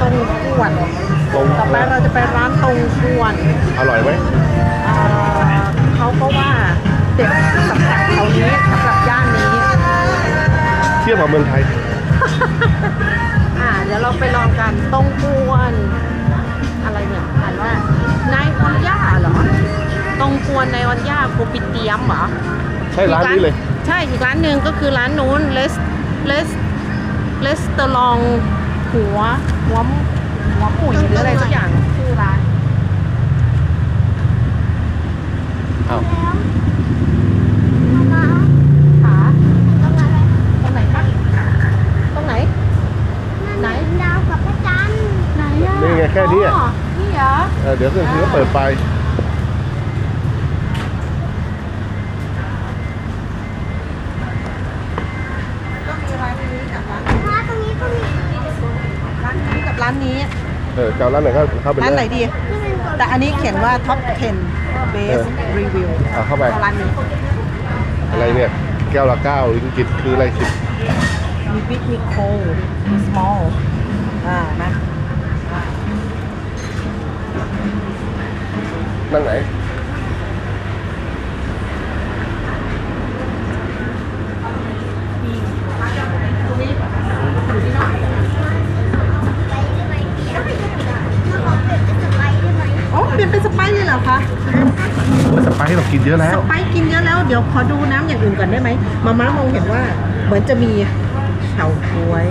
ตรงกวนตรงต่อไปเราจะไปร้านตรงกวนอร่อยไหมเอ่อเขาก็ว่าเด็ดสำหรับแถวนี้สำหรับย่านนี้ เทียบกับเมืองไทย อ่าเดี๋ยวเราไปลองกันตรงกวนอะไรเนี่ยอ่านว่านายออนย่าเหรอ ตรงกวนนายออนย่าโกปิเตียมเหรอ ใช่ร้านนี้เลย ใช่อีกร้านหนึ่งก็คือร้านนู้นเลสเลสเลสเตอรอง หัวหัวหัวหมุยหรืออะไรสักอย่างชื่อร้านอ้าวขาตรงไหนคะตรงไหน ไหน ดาวกับพระจันทร์ไหนอะนี่ไงแค่นี้อะ อ๋อนี่เหรอ เออเดี๋ยวเครื่องคืนก็เปิดไฟ ก็มีร้านนี้กับร้าน ถ้าตรงนี้ก็มี ร้านนี้กับร้านนี้ เออเจ้าร้านไหนก็เข้าไปร้านไหนเลยดีที่เป็นตัวแต่อันนี้เขียนว่า top 10 best review เอาเข้าไปเอาร้านนี้อะไรเนี่ย แก้วละเก้าลิงกิตคืออะไรสิมี big มี cold มี small อ่านะนั่งไหนอ๋อเปลี่ยน เป็นสไปซ์เลยเหรอคะโอ้ยสไปซ์เรากินเยอะแล้สว ไปซ์กินเยอะแล้วเดี๋ยวขอดูน้ำอย่างอื่นก่อนได้ไหมมาม่ามองเห็นว่าเหมือนจะมีเฉาก๊วย